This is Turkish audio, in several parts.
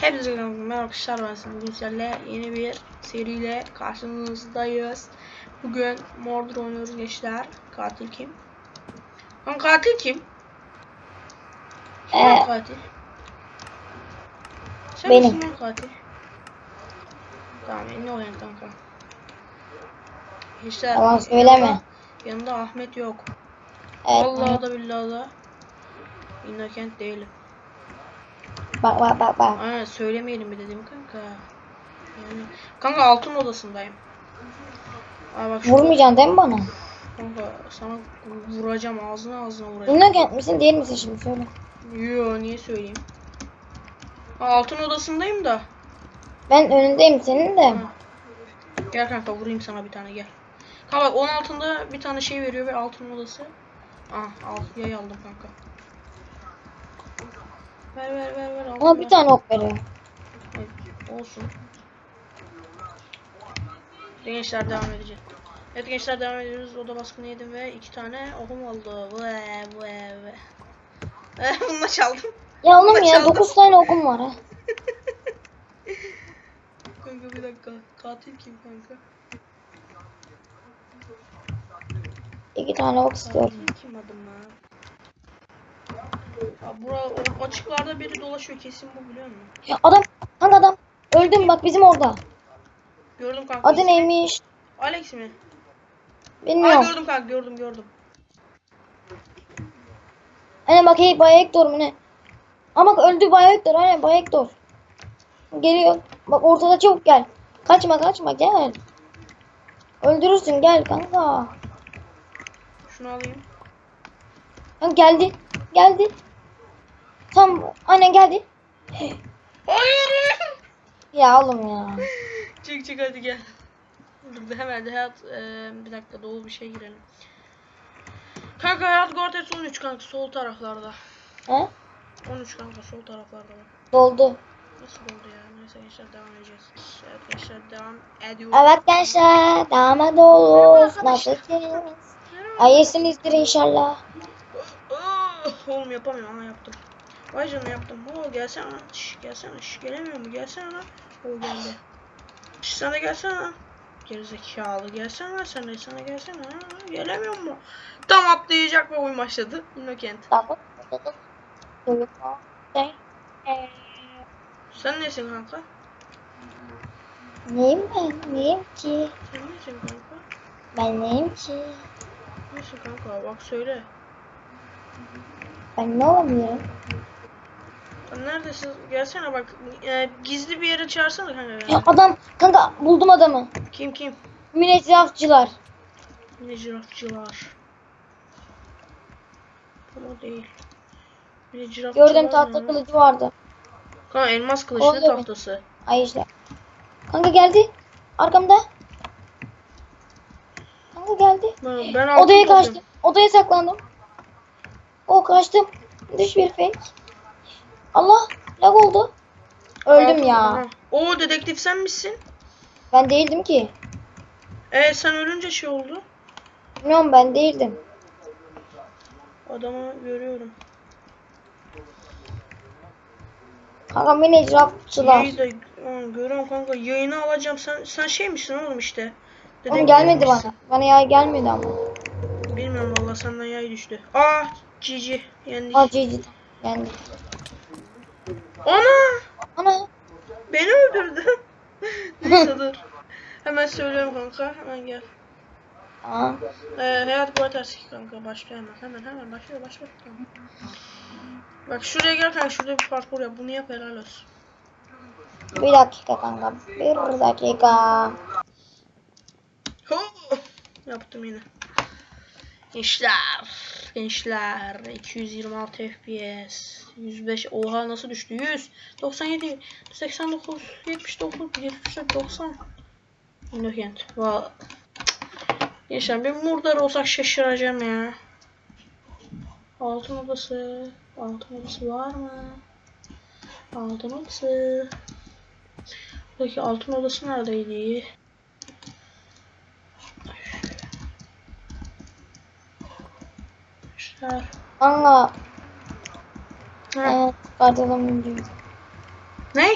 Hepinize merhaba arkadaşlar ben Sinan. Bugün sizlerle yeni bir seriyle karşınızdayız. Bugün Mordor oynuyoruz gençler. Katil kim? Lan katil kim? Kim Ee, katil? Sen benim. misin lan katil? Tamam ne oyun kanka. Gençler. Yalan söyleme. Yanında, yanında Ahmet yok. Evet. Vallahi da billahi da. Innocent değilim. Bak bak bak bak. Aynen söylemeyelim bir dedim kanka. Yani kanka altın odasındayım. Aa bak Vurmayacaksın değil mi bana? kanka sana vuracağım ağzına ağzına vuracağım. Innocent misin değil misin şimdi söyle. Yo niye söyleyeyim? Aa, altın odasındayım da. Ben önündeyim senin de. Ha. Gel kanka vurayım sana bir tane gel. Kanka bak onun altında bir tane şey veriyor ve altın odası. Aa al yay aldım kanka. Ver ver ver ver. Ona bir tane ok veriyor. Olsun. Gençler devam edeceğiz. Evet gençler devam ediyoruz. Oda baskını yedim ve iki tane okum oldu. Ve ve ve. Bununla çaldım. Ya oğlum ya Çaldım. 9 tane okum var ha. Kanka bir dakika. Katil kim kanka? 2 tane ok istiyorum. Katil kim adım ya? Ya bura o açıklarda biri dolaşıyor kesin bu biliyor musun? Ya adam, hangi adam? Öldüm bak bizim orada. Gördüm kanka. Adı ismi. neymiş? Alex mi? Aa Bilmiyorum. gördüm kanka gördüm gördüm. Aynen bak hey Bay Hector mu ne? Ama bak öldü Bay Hector aynen Bay Hector. Geliyor. Bak ortada çabuk gel. Kaçma kaçma gel. Öldürürsün gel kanka. Şunu alayım. Kanka geldi. Geldi. Tam aynen geldi. Hayır. Ya oğlum ya. Çık çık hadi gel. Dur hemen de hayat eee, bir dakika dolu bir şey girelim. Kanka hayat Gortex 13 kanka sol taraflarda. He? 13 kanka sol taraflarda. Doldu. Nasıl oldu ya? Neyse gençler devam edeceğiz. Evet gençler devam ediyor. Evet gençler. Damat oluruz. Nasılsınız? İyisinizdir inşallah. Oh, oğlum yapamıyorum ama yaptım. Vay canına yaptım. Oo gelsene lan. Şş, gelsene. Şş, gelemiyor mu? Gelsene lan. O geldi. Şş, de gelsene lan. Gerizekalı gelsene lan sen de sana gelsene. Ha, gelemiyor mu? Tam atlayacak ve oyun başladı. Innocent. Sen nesin kanka? Neyim ben? Neyim ki? Sen nesin kanka? Ben neyim ki? Nesin kanka? Bak söyle. Ben ne olamıyorum? Neredesin? Gelsene bak. e, gizli bir yere çağırsana kanka. Ya adam kanka buldum adamı. Kim kim? Münezrafçılar. Necrafçılar. Ama değil. Necrafçılar Gördüm tahta lan? kılıcı vardı. Kanka elmas kılıç ne Orada mı? tahtası? Ay işte. Kanka geldi. Arkamda. Kanka geldi. Ben, ben altın Odaya buldum. kaçtım. Odaya saklandım. O kaçtım. Dış bir fake. Allah lag oldu. Öldüm ya. Oo dedektif sen misin? Ben değildim ki. Evet sen ölünce şey oldu. Bilmiyorum ben değildim. Adamı görüyorum. Kanka münezrafçılar. Yayı da Aa, görüyorum kanka. Yayını alacağım. Sen sen şey misin oğlum işte? Oğlum gelmedi misin? bana. Bana yay gelmedi ama. Bilmiyorum valla senden yay düştü. Aa GG yendik. Ha GG. Yani. Ana! Ana. Beni öldürdü. Neyse dur. Hemen söylüyorum kanka. Hemen gel. Aa. Ee, hayat Guaterski kanka. Başlıyor hemen. Hemen hemen başlıyor başlıyor. Tamam. Bak şuraya gel kanka. Şurada bir parkur yap. Bunu yap helal olsun. Bir dakika kanka. Bir dakika. Ho! Yaptım yine. Gençler. Gençler. 226 FPS. 105. Oha nasıl düştü? 100. 97. 89. 79. 74. 90. Innocent. Valla. Gençler bir Murdar olsak şaşıracağım ya. Altın odası. Altın odası var mı? Altın odası. Peki altın odası neredeydi? Kanka. Ha, Evet. Kartalım diyor. ne?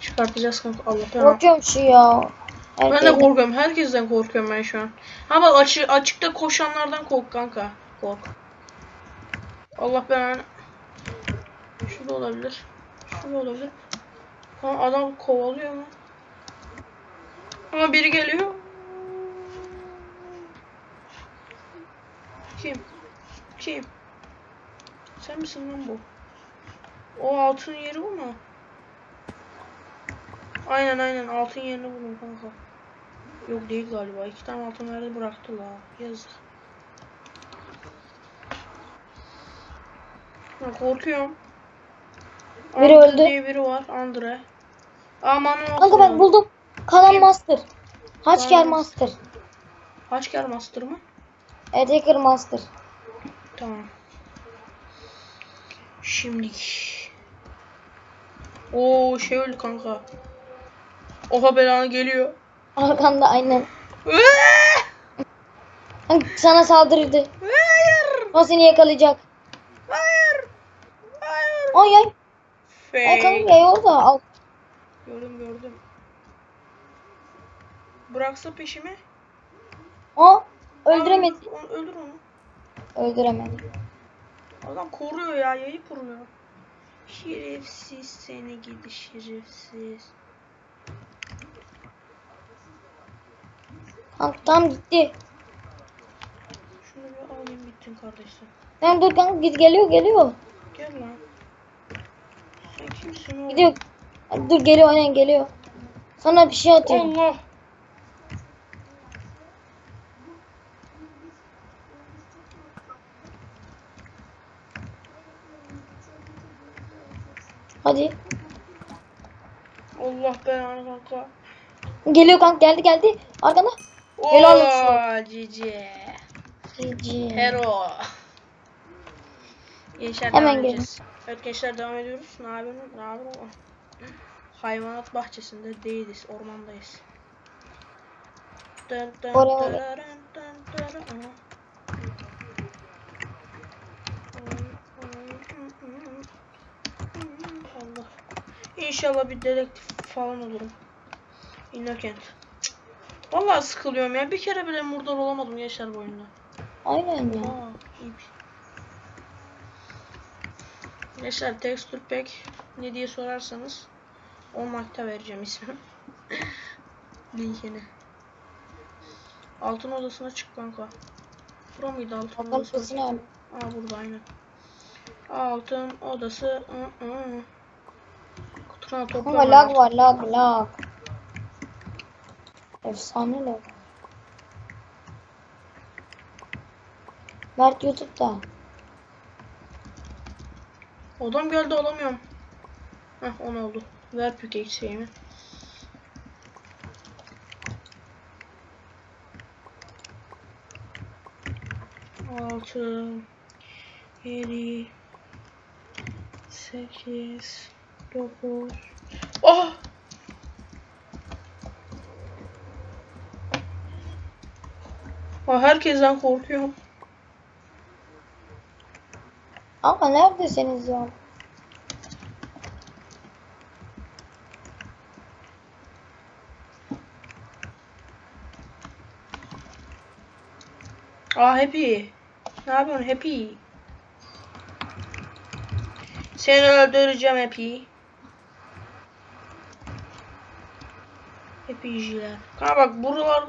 çıkartacağız kanka. Allah belanı. Korkuyorum şu ya. Ben de korkuyorum. Herkesten korkuyorum ben şu an. Ha bak açı, açıkta koşanlardan kork kanka. Kork. Allah belanı. Şurada olabilir. Şurada olabilir. Ha adam kovalıyor mu? Ama biri geliyor. Kim? Kim? Sen misin lan bu? O altın yeri bu mu? Aynen aynen altın yerini buldum kanka. Yok değil galiba. İki tane altın verdi bıraktı la. Yazık. Ya korkuyorum. Biri Andre öldü. diye biri var. Andre. Aman Kanka ben buldum. Kalan Kim? master. Kalan master. Haşker Master mı? Evet hacker master. Tamam. Şimdi. Oo şey öldü kanka. Oha belanı geliyor. Arkanda aynen. Kanka sana saldırdı. Hayır. O seni yakalayacak. Hayır. Hayır. Ay ay. Ay Fake. kanka ya orada. Al. Gördüm gördüm. Bıraksa peşimi. Aa öldüremedi. Onu, öldür onu. Öldüremedi. Adam koruyor ya yayı koruyor. Şerefsiz seni gidi şerefsiz. Kanka tam gitti. Şunu bir alayım bittin kardeşim. Tamam dur kanka git geliyor geliyor. Gel lan. Sen kimsin oğlum? Gidiyor. Dur geliyor aynen geliyor. Sana bir şey atıyor. Allah. Hadi. Allah belanı kanka. Geliyor kanka geldi geldi. Arkanda. Helal olsun. Cici. Cici. Hero. Gençler Hemen gelin. Evet gençler devam ediyoruz. Ne yapıyorsun? Ne yapıyorsun? Hayvanat bahçesinde değiliz. Ormandayız. Dın dın Oraya, dın dın dın. Aha. Allah. İnşallah bir dedektif falan olurum. Innocent. Vallahi sıkılıyorum ya. Bir kere bile murdar olamadım gençler bu oyunda. Aynen ya. Aa, iyiymiş. Gençler texture pack ne diye sorarsanız 10 markta vereceğim ismi. Linkini. Altın odasına çık kanka. Bura mıydı altın Bakalım odası? Aa burada aynen. Altın odası. ı, ı. Kutuna topla. Kanka lag var lag lag. Efsane lag. Mert YouTube'da. Odam geldi alamıyorum. Heh 10 oldu. Ver pickaxe şeyimi. Altı, yedi, sekiz, dokuz. Oh! Aa, herkesten korkuyorum. Ama neredesiniz ya? Aa Happy. Ne yapıyorsun Happy? Seni öldüreceğim Happy. Happy'ciler. Kanka bak buralar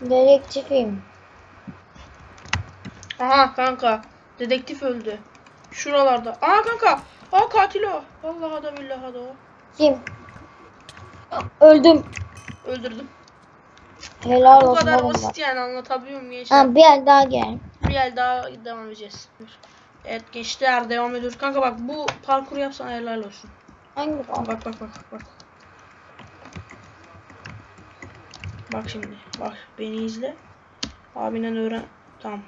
Dedektifim. Aha kanka. Dedektif öldü. Şuralarda. Aa kanka. Aa katil o. Vallahi da billahi da o. Kim? Öldüm. Öldürdüm. Helal Bu olsun kadar oğlum bak. basit yani anlatabiliyor muyum gençler? Ha bir el daha gel. Bir el daha devam edeceğiz. Evet gençler devam ediyoruz. Kanka bak bu parkur yapsan helal olsun. Hangi bak? Bak bak bak bak. Bak şimdi. Bak beni izle. Abinden öğren. Tamam.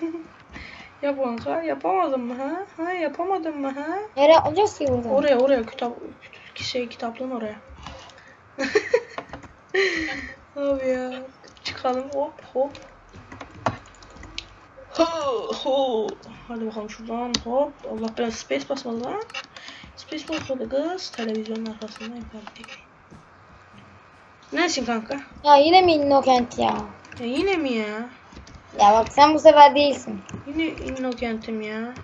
Yap kanka yapamadın mı ha? Ha yapamadın mı ha? Nereye alacağız ki buradan? Oraya oraya kitap şey kitaplığın oraya. Abi ya. Çıkalım hop hop. Ho, ho. Hadi bakalım şuradan hop. Allah ben space basmadı lan. Space basmadı kız. Televizyonun arkasındayım kardeşim. Neresin kanka? Ya yine mi Innocent ya? Ya yine mi ya? Ya bak sen bu sefer değilsin. Yine Innocent'im ya.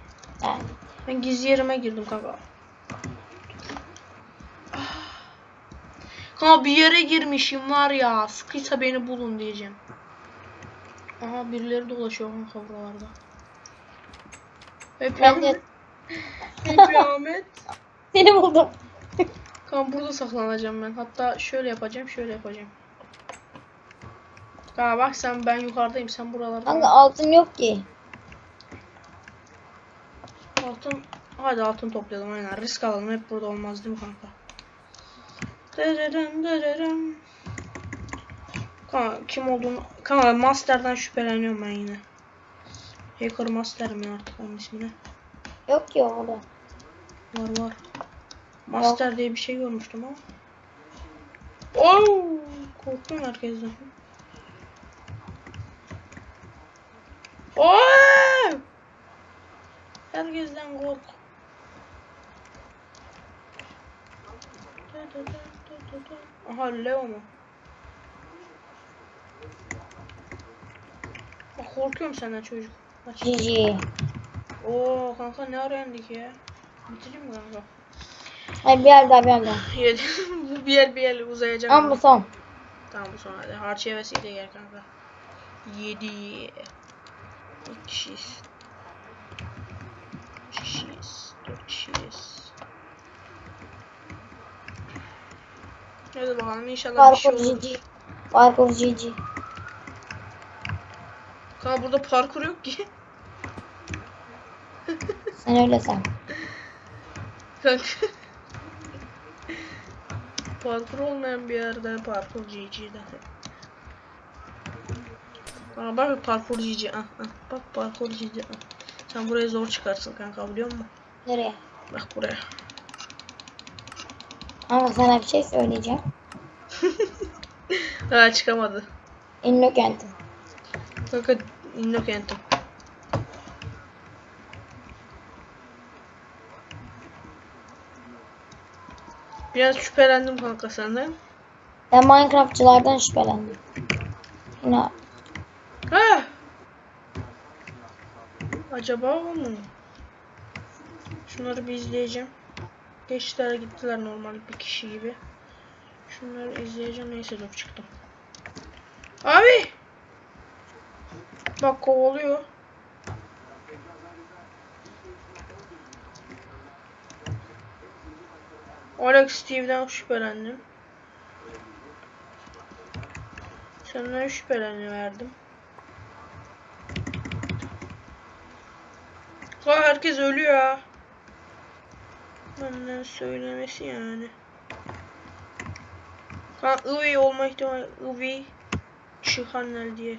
Yani. Ben gizli yerime girdim kanka. Ah. Kanka bir yere girmişim var ya. Sıkıysa beni bulun diyeceğim. Aha birileri dolaşıyor kanka buralarda. Hep Ahmet. Hep Ahmet. Seni buldum. Kanka burada saklanacağım ben. Hatta şöyle yapacağım, şöyle yapacağım. Kanka bak sen ben yukarıdayım, sen buralarda. Kanka altın yok ki. Altın, hadi altın toplayalım aynen. Risk alalım, hep burada olmaz değil mi kanka? Dırırım, dırırım. Kanka kim olduğunu, kanka Master'dan şüpheleniyorum ben yine. Hacker Master mi artık onun ismini? Yok ki orada. Var var. Master diye bir şey görmüştüm ama. Oo, korktum herkesten. Oo! Herkesten kork. Aha Leo mu? Korkuyorum senden çocuk. GG. Oo kanka ne ara yendik ya? Bitireyim mi kanka? Hayır bir yer daha bir yer daha. Bir yer bir yer uzayacak. Ama bu son. Tamam bu son hadi. Harç hevesiyle gel kanka. Yedi. Dört kişiyiz. Üç kişiyiz. Dört kişiyiz. Hadi bakalım inşallah bir şey Parkur olur. GG. Parkur GG. Kanka burada parkur yok ki. Sen öyle sen. Kanka. parkur olmayan bir yerde parkur GG'de. Aa bak parkur GG. Ah, ah. Bak parkur GG. Ah. Sen buraya zor çıkarsın kanka biliyor musun? Nereye? Bak buraya. Ama sana bir şey söyleyeceğim. Ha çıkamadı. Innocent'im. Kanka Innocent'im. Biraz şüphelendim kanka senden. Ben Minecraftçılardan şüphelendim. Yine Ha! Acaba o mu? Şunları bir izleyeceğim. Geçtiler gittiler normal bir kişi gibi. Şunları izleyeceğim. Neyse dur çıktım. Abi! Bak kovalıyor. Alex Steve'den şüphelendim. Senden şüpheleniverdim. Ha herkes ölüyor ha. Benden söylemesi yani. Ha Ivi olma ihtimali Ivi Çıkanel diye.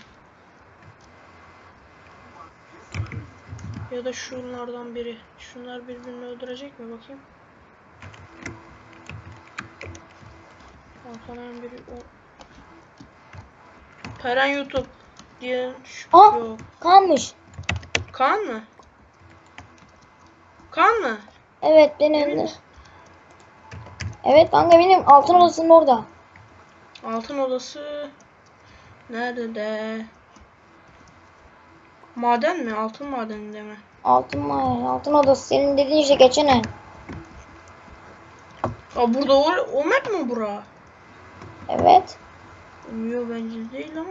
Ya da şunlardan biri. Şunlar birbirini öldürecek mi bakayım. Arkadan biri o. Peren YouTube diye şüphe Aa! yok. kalmış. Kaan mı? Kaan mı? Evet Emin benim. misin? Evet kanka benim altın odasının orada. Altın odası nerede de? Maden mi? Altın madeninde mi? Altın var. Altın odası senin dediğin işte geçen ay. Aa burada o, o map mi bura? Evet. Yok bence değil ama.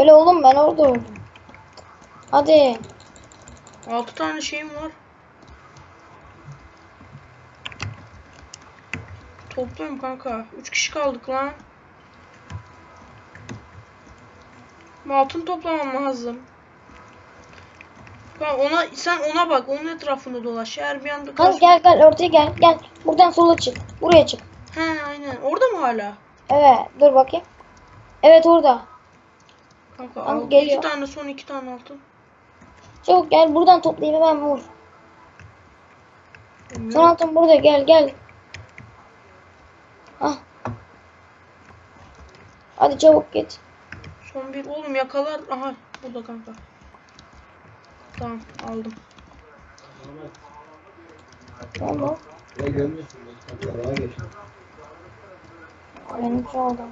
Öyle oğlum ben orada oldum. Hadi. 6 tane şeyim var. Topluyorum kanka. 3 kişi kaldık lan. Altın toplamam lazım. Kanka ona sen ona bak. Onun etrafında dolaş. Eğer bir anda Kanka kaç... gel gel ortaya gel. Gel. Buradan sola çık. Buraya çık. He aynen. Orada mı hala? Evet. Dur bakayım. Evet orada. Kanka Kanka al. geliyor. 2 tane son 2 tane altın. Çabuk gel buradan toplayayım hemen vur. Son Bilmiyorum. altın burada gel gel. Hah. Hadi çabuk git. Son bir oğlum yakalar. Aha burada kanka. Tamam aldım. Geçti. Benimki orada.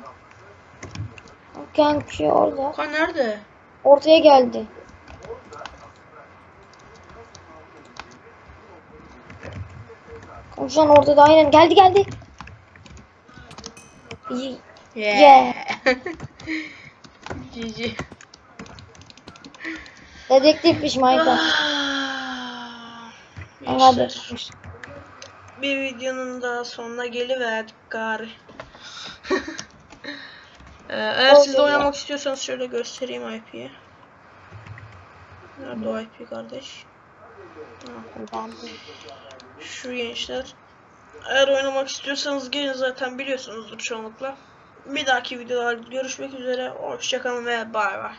Kanki orada. Okan nerede? Ortaya geldi. Şu an ortada aynen geldi geldi. İyi. Yeah. Cici. Dedektifmiş Minecraft. Ama Gençler, dedektifmiş. bir videonun daha sonuna geliverdik gari. Ee, eğer siz de oynamak istiyorsanız şöyle göstereyim IP'yi. Nerede o IP kardeş? Ha, şu gençler. Eğer oynamak istiyorsanız gelin zaten biliyorsunuzdur çoğunlukla. Bir dahaki videolarda görüşmek üzere. Hoşçakalın ve bay bay.